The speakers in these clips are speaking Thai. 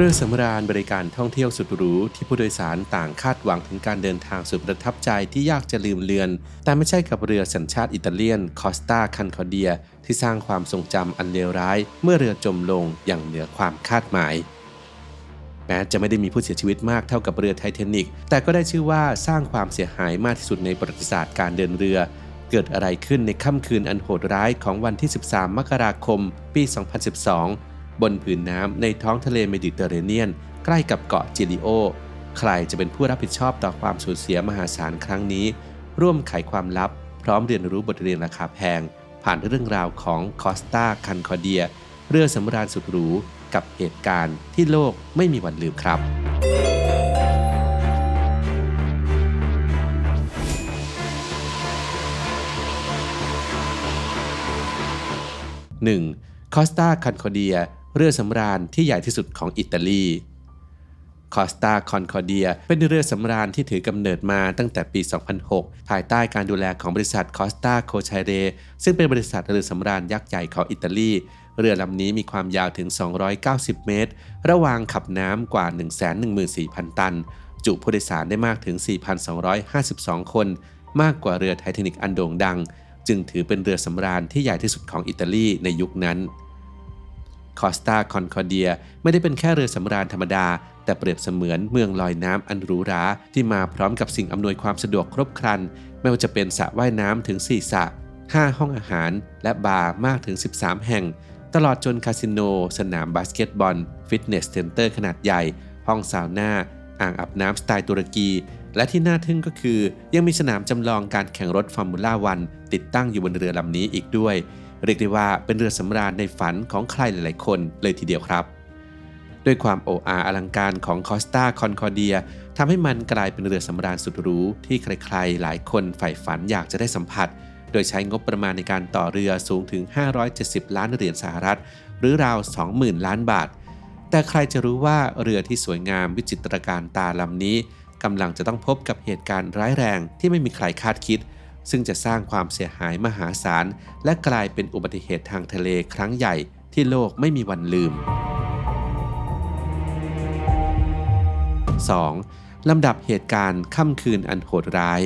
รือสำราญบริการท่องเที่ยวสุดหรูที่ผู้โดยสารต่างคาดหวังถึงการเดินทางสุดประทับใจที่ยากจะลืมเลือน แต่ไม่ใช่กับเรือสัญชาติอิตาเลียนคอสตาคันคอเดีย ที่สร้างความทรงจำอันเลวร้าย เมื่อเรือจมลงอย่างเหนือความคาดหมาย แม้จะไม่ได้มีผู้เสียชีวิตมากเท่ากับเรือไททานิกแต่ก็ได้ชื่อว่าสร้างความเสียหายมากที่สุดในประวัติศาสตร์การเดินเรือ เกิดอะไรขึ้นในค่ำคืนอันโหดร้ายของวันที่ 13 มกราคม ปี 2012 บนผืนน้ำในท้องทะเลเมดิเตอร์เรเนียน ใกล้กับเกาะจิลิโอ ใครจะเป็นผู้รับผิดชอบต่อความสูญเสียมหาศาลครั้งนี้ ร่วมไขความลับ พร้อมเรียนรู้บทเรียนราคาแพง ผ่านเรื่องราวของคอสตาคันคอเดีย เรือสำราญสุดหรูกับเหตุการณ์ที่โลกไม่มีวันลืมครับ 1. คอสตาคันคอเดีย เรือสำราญที่ใหญ่ที่สุดของอิตาลีคอสตาคอนคอเดียเป็นเรือสำราญที่ถือกำเนิดมาตั้งแต่ปี 2006 ภายใต้การดูแลของบริษัทคอสตาโคชายเรซึ่งเป็นบริษัทเรือสำราญยักษ์ใหญ่ของอิตาลี เรือลำนี้มีความยาวถึง 290 เมตร ระหว่างขับน้ำกว่า 114,000 ตัน จุผู้โดยสารได้มากถึง 4,252 คน มากกว่าเรือไททานิกอันโด่งดัง จึงถือเป็นเรือสำราญที่ใหญ่ที่สุดของอิตาลีในยุคนั้น คอสตาคอนคอเดียไม่ได้เป็นแค่เรือสำราญธรรมดา แต่เปรียบเสมือนเมืองลอยน้ำอันหรูหราที่มาพร้อมกับสิ่งอำนวยความสะดวกครบครัน ไม่ว่าจะเป็นสระว่ายน้ำถึง 4 สระ 5 ห้องอาหาร และบาร์มากถึง 13 แห่ง ตลอดจนคาสิโน สนามบาสเกตบอล ฟิตเนสเซ็นเตอร์ขนาดใหญ่ ห้องซาวน่า อ่างอาบน้ำสไตล์ตุรกี และที่น่าทึ่งก็คือ ยังมีสนามจำลองการแข่งรถฟอร์มูล่าวันติดตั้งอยู่บนเรือลำนี้อีกด้วย เรียกได้ว่าเป็นเรือสำราญในฝันของใครหลาย ๆ คนเลยทีเดียวครับ ด้วยความโอ้อาอลังการของคอสตาคอนคอเดียทำให้มันกลายเป็นเรือสำราญสุดหรูที่ใคร ๆ หลายคนใฝ่ฝันอยากจะได้สัมผัส โดยใช้งบประมาณในการต่อเรือสูงถึง 570 ล้านเหรียญสหรัฐ หรือราว 20,000 ล้านบาท แต่ใครจะรู้ว่าเรือที่สวยงามวิจิตรการตาลำนี้กำลังจะต้องพบกับเหตุการณ์ร้ายแรงที่ไม่มีใครคาดคิด ซึ่งจะสร้างความเสียหายมหาศาล และกลายเป็นอุบัติเหตุทางทะเลครั้งใหญ่ที่โลกไม่มีวันลืม 2. ลำดับเหตุการณ์ค่ำคืนอันโหดร้าย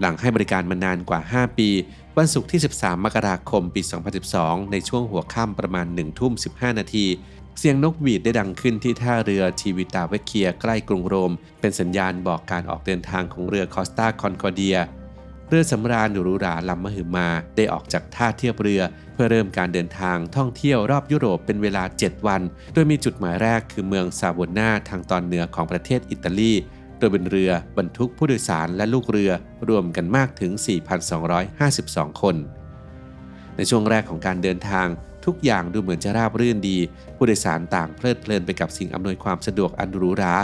หลังให้บริการมานานกว่า 5 ปี วันศุกร์ที่ 13 มกราคม ปี 2012 ในช่วงหัวค่ำประมาณ1ทุ่ม15 นาที เสียงนกหวีดได้ดังขึ้นที่ท่าเรือทีวิตาเวเคียใกล้กรุงโรม เป็นสัญญาณบอกการออกเดินทางของเรือคอสตาคอนคอเดีย เรือสำราญหรูหราลำมหึมาได้ออกจากท่าเทียบเรือ เพื่อเริ่มการเดินทางท่องเที่ยวรอบยุโรปเป็นเวลา 7 วัน โดยมีจุดหมายแรกคือเมืองซาโวนาทางตอนเหนือของประเทศอิตาลีโดยเป็นเรือบรรทุกผู้โดยสารและลูกเรือรวมกันมากถึง 4,252 คน ในช่วงแรกของการเดินทาง ทุกอย่างดูเหมือนจะราบรื่นดี ผู้โดยสารต่างเพลิดเพลินไปกับสิ่งอำนวยความสะดวกอันหรูหรา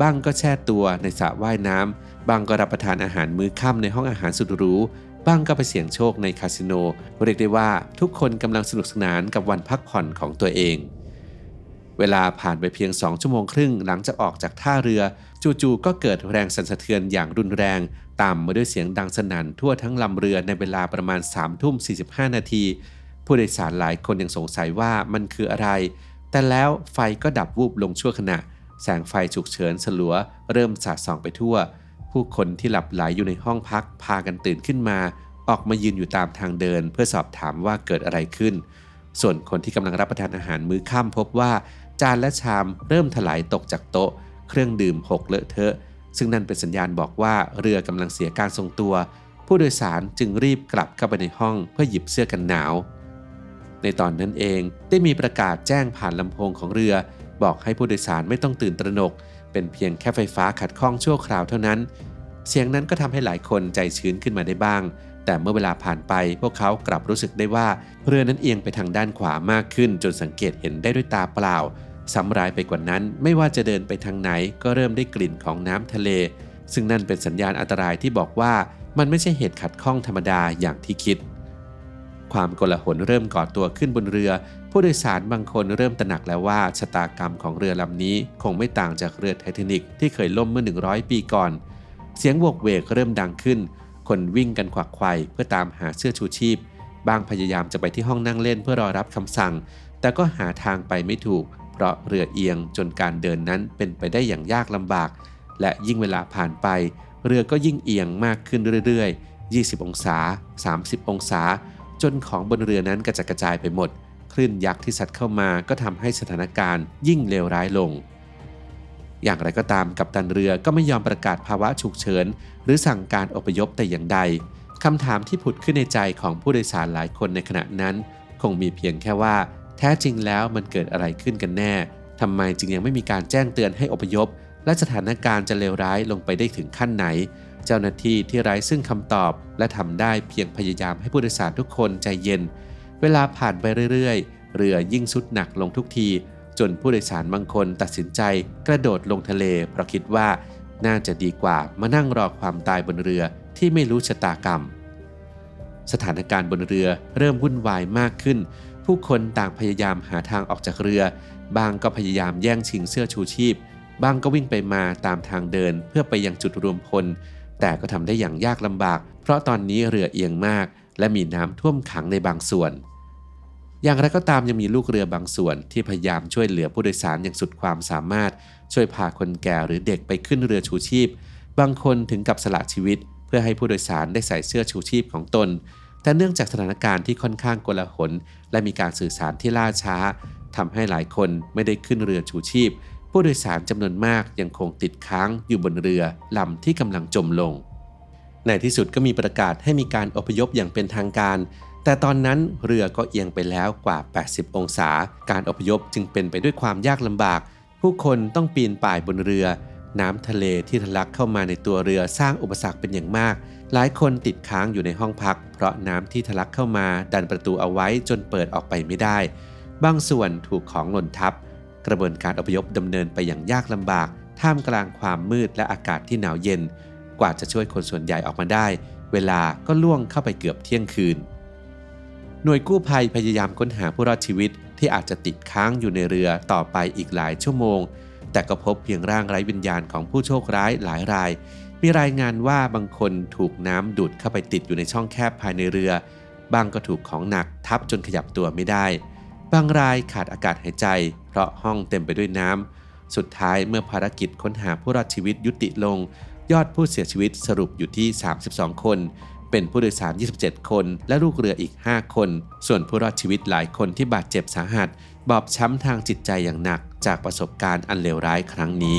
บ้างก็แช่ตัวในสระว่ายน้ำบางก็รับประทานอาหารมื้อค่ำในห้องอาหารสุดหรูบ้างก็ไปเสี่ยงโชคในคาสิโน เรียกได้ว่าทุกคนกำลังสนุกสนานกับวันพักผ่อนของตัวเอง เวลาผ่านไปเพียง2ชั่วโมงครึ่งหลังจากออกจากท่าเรือ จู่ๆก็เกิดแรงสั่นสะเทือนอย่างรุนแรง ตามมาด้วยเสียงดังสนั่นทั่วทั้งลำเรือในเวลาประมาณ3ทุ่ม45 นาที ผู้โดยสารหลายคนยังสงสัยว่ามันคืออะไร แต่แล้วไฟก็ดับวูบลงชั่วขณะ แสงไฟฉุกเฉินสลัว เริ่มสาดส่องไปทั่ว ผู้คนที่หลับไหลอยู่ในห้องพักพากันตื่นขึ้นมา ออกมายืนอยู่ตามทางเดิน เพื่อสอบถามว่าเกิดอะไรขึ้น ส่วนคนที่กำลังรับประทานอาหารมื้อค่ำพบว่าจานและชามเริ่มถลายตกจากโต๊ะ เครื่องดื่มหกเลอะเทอะ ซึ่งนั่นเป็นสัญญาณบอกว่าเรือกำลังเสียการทรงตัว ผู้โดยสารจึงรีบกลับเข้าไปในห้องเพื่อหยิบเสื้อกันหนาว ในตอนนั้นเองได้มีประกาศแจ้งผ่านลำโพงของเรือ บอกให้ผู้โดยสารไม่ต้องตื่นตระหนก เป็นเพียงแค่ไฟฟ้าขัดข้องชั่วคราวเท่านั้น เสียงนั้นก็ทำให้หลายคนใจชื้นขึ้นมาได้บ้าง แต่เมื่อเวลาผ่านไปพวกเขากลับรู้สึกได้ว่าเรือนั้นเอียงไปทางด้านขวามากขึ้น จนสังเกตเห็นได้ด้วยตาเปล่าสำรายไปกว่านั้นไม่ว่าจะเดินไปทางไหนก็เริ่มได้กลิ่นของน้ำทะเล ซึ่งนั่นเป็นสัญญาณอันตรายที่บอกว่ามันไม่ใช่เหตุขัดข้องธรรมดาอย่างที่คิด ความโกลาหลเริ่มก่อตัวขึ้นบนเรือ ผู้โดยสารบางคนเริ่มตระหนักแล้วว่าชะตากรรมของเรือลำนี้คงไม่ต่างจากเรือไททานิกที่เคยล่มเมื่อ 100 ปีก่อน เสียงโวกเวกเริ่มดังขึ้น คนวิ่งกันขวักไขว่เพื่อตามหาเสื้อชูชีพ บางพยายามจะไปที่ห้องนั่งเล่นเพื่อรอรับคำสั่ง แต่ก็หาทางไปไม่ถูก เพราะเรือเอียงจนการเดินนั้นเป็นไปได้อย่างยากลำบาก และยิ่งเวลาผ่านไป เรือก็ยิ่งเอียงมากขึ้นเรื่อยๆ 20 องศา 30 องศา จนของบนเรือนั้นกระจัดกระจายไปหมด คลื่นยักษ์ที่ซัดเข้ามาก็ทำให้สถานการณ์ยิ่งเลวร้ายลง อย่างไรก็ตามกัปตันเรือก็ไม่ยอมประกาศภาวะฉุกเฉิน หรือสั่งการอพยพแต่อย่างใดคำถามที่ผุดขึ้นในใจของผู้โดยสารหลายคนในขณะนั้น คงมีเพียงแค่ว่า แท้จริงแล้วมันเกิดอะไรขึ้นกันแน่ทำไมจึงยังไม่มีการแจ้งเตือนให้อพยพ และสถานการณ์จะเลวร้ายลงไปได้ถึงขั้นไหน เจ้าหน้าที่ที่ไร้ซึ่งคำตอบ และทำได้เพียงพยายามให้ผู้โดยสารทุกคนใจเย็น เวลาผ่านไปเรื่อยๆ เรือยิ่งสุดหนักลงทุกที จนผู้โดยสารบางคนตัดสินใจกระโดดลงทะเล เพราะคิดว่าน่าจะดีกว่ามานั่งรอความตายบนเรือที่ไม่รู้ชะตากรรม สถานการณ์บนเรือเริ่มวุ่นวายมากขึ้น ผู้คนต่างพยายามหาทางออกจากเรือ บางก็พยายามแย่งชิงเสื้อชูชีพ บางก็วิ่งไปมาตามทางเดินเพื่อไปยังจุดรวมพล แต่ก็ทำได้อย่างยากลำบาก เพราะตอนนี้เรือเอียงมาก และมีน้ำท่วมขังในบางส่วน อย่างไรก็ตามยังมีลูกเรือบางส่วนที่พยายามช่วยเหลือผู้โดยสารอย่างสุดความสามารถ ช่วยพาคนแก่หรือเด็กไปขึ้นเรือชูชีพ บางคนถึงกับสละชีวิต เพื่อให้ผู้โดยสารได้ใส่เสื้อชูชีพของตน แต่เนื่องจากสถานการณ์ที่ค่อนข้างโกลาหลและมีการสื่อสารที่ล่าช้าทำให้หลายคนไม่ได้ขึ้นเรือชูชีพ ผู้โดยสารจำนวนมากยังคงติดค้างอยู่บนเรือลำที่กำลังจมลง ในที่สุดก็มีประกาศให้มีการอพยพอย่างเป็นทางการ แต่ตอนนั้นเรือก็เอียงไปแล้วกว่า 80 องศา การอพยพจึงเป็นไปด้วยความยากลำบาก ผู้คนต้องปีนป่ายบนเรือ น้ำทะเลที่ทะลักเข้ามาในตัวเรือสร้างอุปสรรคเป็นอย่างมาก หลายคนติดค้างอยู่ในห้องพัก เพราะน้ำที่ทะลักเข้ามา ดันประตูเอาไว้จนเปิดออกไปไม่ได้ บางส่วนถูกของหล่นทับ กระบวนการอพยพดำเนินไปอย่างยากลำบาก ท่ามกลางความมืดและอากาศที่หนาวเย็น กว่าจะช่วยคนส่วนใหญ่ออกมาได้ เวลาก็ล่วงเข้าไปเกือบเที่ยงคืน หน่วยกู้ภัยพยายามค้นหาผู้รอดชีวิตที่อาจจะติดค้างอยู่ในเรือต่อไปอีกหลายชั่วโมง แต่ก็พบเพียงร่างไร้วิญญาณของผู้โชคร้ายหลายราย มีรายงานว่าบางคนถูกน้ำดูดเข้าไปติดอยู่ในช่องแคบภายในเรือ บางก็ถูกของหนักทับจนขยับตัวไม่ได้ บางรายขาดอากาศหายใจ เพราะห้องเต็มไปด้วยน้ำ สุดท้ายเมื่อภารกิจค้นหาผู้รอดชีวิตยุติลง ยอดผู้เสียชีวิตสรุปอยู่ที่ 32 คน เป็นผู้โดยสาร 27 คน และลูกเรืออีก 5 คน ส่วนผู้รอดชีวิตหลายคนที่บาดเจ็บสาหัส บอบช้ำทางจิตใจอย่างหนัก จากประสบการณ์อันเลวร้ายครั้งนี้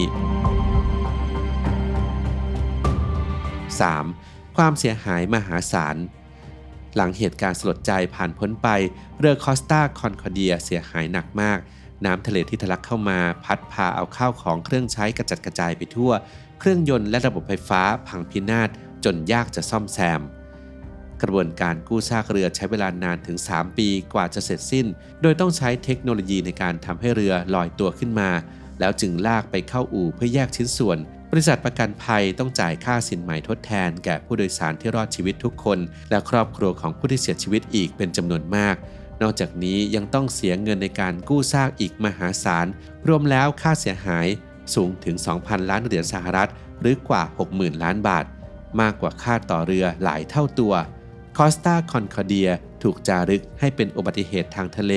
3. ความเสียหายมหาศาล หลังเหตุการณ์สลดใจผ่านพ้นไป เรือคอสตาคอนคอเดียเสียหายหนักมาก น้ำทะเลที่ทะลักเข้ามาพัดพาเอาข้าวของเครื่องใช้กระจัดกระจายไปทั่ว เครื่องยนต์และระบบไฟฟ้าพังพินาศจนยากจะซ่อมแซม กระบวนการกู้ซากเรือใช้เวลานานถึง 3 ปีกว่าจะเสร็จสิ้น โดยต้องใช้เทคโนโลยีในการทำให้เรือลอยตัวขึ้นมา แล้วจึงลากไปเข้าอู่เพื่อแยกชิ้นส่วน บริษัทประกันภัยต้องจ่ายค่าสินไหม่ทดแทน แก่ผู้โดยสารที่รอดชีวิตทุกคน และครอบครัวของผู้ที่เสียชีวิตอีกเป็นจำนวนมาก นอกจากนี้ยังต้องเสียเงินในการกู้ซากอีกมหาศาล รวมแล้วค่าเสียหายสูงถึง 2,000 ล้านเหรียญสหรัฐ หรือกว่า 60,000 ล้านบาท มากกว่าค่าต่อเรือหลายเท่าตัวคอสตาคอนคอเดียถูกจารึกให้เป็นอุบัติเหตุทางทะเล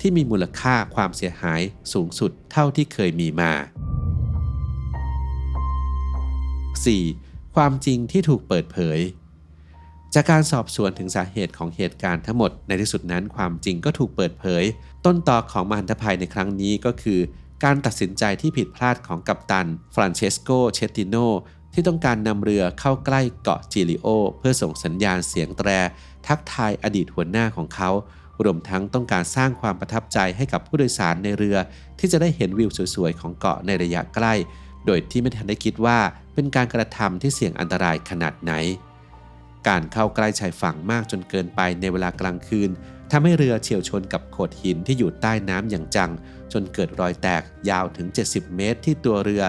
ที่มีมูลค่าความเสียหายสูงสุดเท่าที่เคยมีมา 4. ความจริงที่ถูกเปิดเผย จากการสอบสวนถึงสาเหตุของเหตุการณ์ทั้งหมดในที่สุดนั้นความจริงก็ถูกเปิดเผย ต้นตอของมหันตภัยในครั้งนี้ก็คือ การตัดสินใจที่ผิดพลาดของกัปตัน ฟรานเชสโก เชติโนที่ต้องการนำเรือเข้าใกล้เกาะจิลิโอ เพื่อส่งสัญญาณเสียงแตร ทักทายอดีตหัวหน้าของเขารวมทั้งต้องการสร้างความประทับใจให้กับผู้โดยสารในเรือ ที่จะได้เห็นวิวสวยๆของเกาะในระยะใกล้ โดยที่ไม่ทันได้คิดว่า เป็นการกระทำที่เสี่ยงอันตรายขนาดไหน การเข้าใกล้ชายฝั่งมากจนเกินไปในเวลากลางคืนทำให้เรือเฉียวชนกับโขดหินที่อยู่ใต้น้ำอย่างจัง จนเกิดรอยแตกยาวถึง 70 เมตรที่ตัวเรือ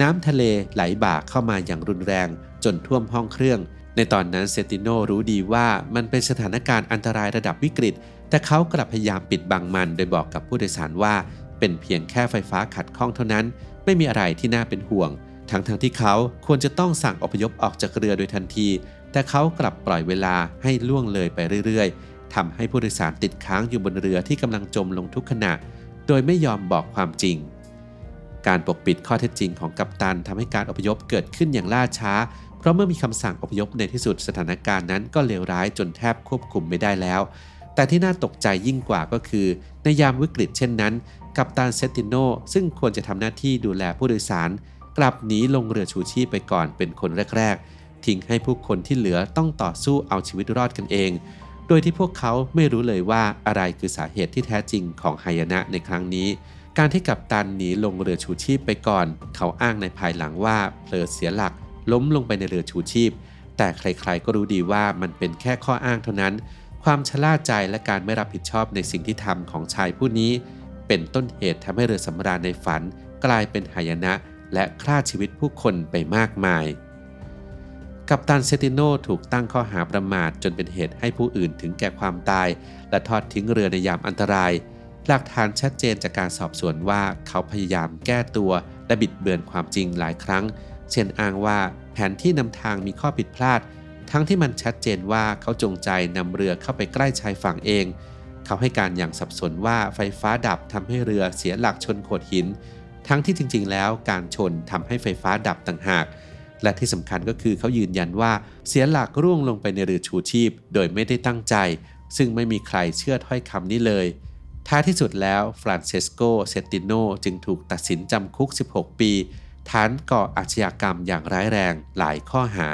น้ำทะเลไหลบ่าเข้ามาอย่างรุนแรง จนท่วมห้องเครื่อง ในตอนนั้นเซติโนรู้ดีว่ามันเป็นสถานการณ์อันตรายระดับวิกฤต แต่เขากลับพยายามปิดบังมันโดยบอกกับผู้โดยสารว่า เป็นเพียงแค่ไฟฟ้าขัดข้องเท่านั้น ไม่มีอะไรที่น่าเป็นห่วง ทั้งๆทที่เขาควรจะต้องสั่งอพยพออกจากเรือโดยทันที แต่เขากลับปล่อยเวลาให้ล่วงเลยไปเรื่อยๆทำให้ผู้โดยสารติดค้างอยู่บนเรือที่กำลังจมลงทุกขณะ โดยไม่ยอมบอกความจริง การปกปิดข้อเท็จจริงของกัปตันทำให้การอพยพเกิดขึ้นอย่างล่าช้า เพราะเมื่อมีคำสั่งอพยพในที่สุดสถานการณ์นั้นก็เลวร้ายจนแทบควบคุมไม่ได้แล้ว แต่ที่น่าตกใจยิ่งกว่าก็คือ ในยามวิกฤตเช่นนั้น กัปตันเซติโนซึ่งควรจะทำหน้าที่ดูแลผู้โดยสาร กลับหนีลงเรือชูชีพไปก่อนเป็นคนแรก ๆ ทิ้งให้ผู้คนที่เหลือต้องต่อสู้เอาชีวิตรอดกันเอง โดยที่พวกเขาไม่รู้เลยว่าอะไรคือสาเหตุที่แท้จริงของหายนะในครั้งนี้ การที่กัปตันหนีลงเรือชูชีพไปก่อน เขาอ้างในภายหลังว่าเพลิดเสียหลัก ล้มลงไปในเรือชูชีพ แต่ใครๆก็รู้ดีว่ามันเป็นแค่ข้ออ้างเท่านั้น ความชะล่าใจและการไม่รับผิดชอบในสิ่งที่ทำของชายผู้นี้ เป็นต้นเหตุทำให้เรือสำราญในฝัน กลายเป็นหายนะ และฆ่าชีวิตผู้คนไปมากมาย กัปตันเซติโนถูกตั้งข้อหาประมาทจนเป็นเหตุให้ผู้อื่นถึงแก่ความตาย และทอดทิ้งเรือในยามอันตราย หลักฐานชัดเจนจากการสอบสวนว่าเขาพยายามแก้ตัวและบิดเบือนความจริงหลายครั้ง เช่นอ้างว่าแผนที่นำทางมีข้อผิดพลาด ทั้งที่มันชัดเจนว่าเขาจงใจนำเรือเข้าไปใกล้ชายฝั่งเอง เขาให้การอย่างสับสนว่าไฟฟ้าดับทำให้เรือเสียหลักชนโขดหิน ทั้งที่จริง ๆ แล้วการชนทำให้ไฟฟ้าดับต่างหาก และที่สำคัญก็คือเขายืนยันว่าเสียหลักร่วงลงไปในเรือชูชีพ โดยไม่ได้ตั้งใจ ซึ่งไม่มีใครเชื่อถ้อยคำนี้เลย ท้ายที่สุดแล้วฟรานเชสโกเซติโนจึงถูกตัดสินจำคุก 16 ปี ฐานก่ออาชญากรรมอย่างร้ายแรงหลายข้อหา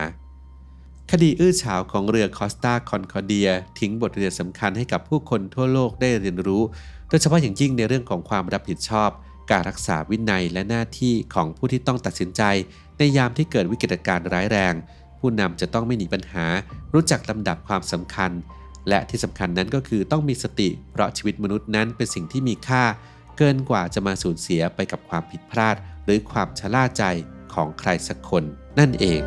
คดีอื้อฉาวของเรือคอสตาคอนคอเดีย ทิ้งบทเรียนสำคัญให้กับผู้คนทั่วโลกได้เรียนรู้ โดยเฉพาะอย่างยิ่งในเรื่องของความรับผิดชอบ การรักษาวินัยและหน้าที่ของผู้ที่ต้องตัดสินใจ ในยามที่เกิดวิกฤตการณ์ร้ายแรง ผู้นำจะต้องไม่หนีปัญหา รู้จักลำดับความสำคัญ และที่สำคัญนั้นก็คือต้องมีสติ เพราะชีวิตมนุษย์นั้นเป็นสิ่งที่มีค่า เกินกว่าจะมาสูญเสียไปกับความผิดพลาด หรือความชะล่าใจของใครสักคนนั่นเอง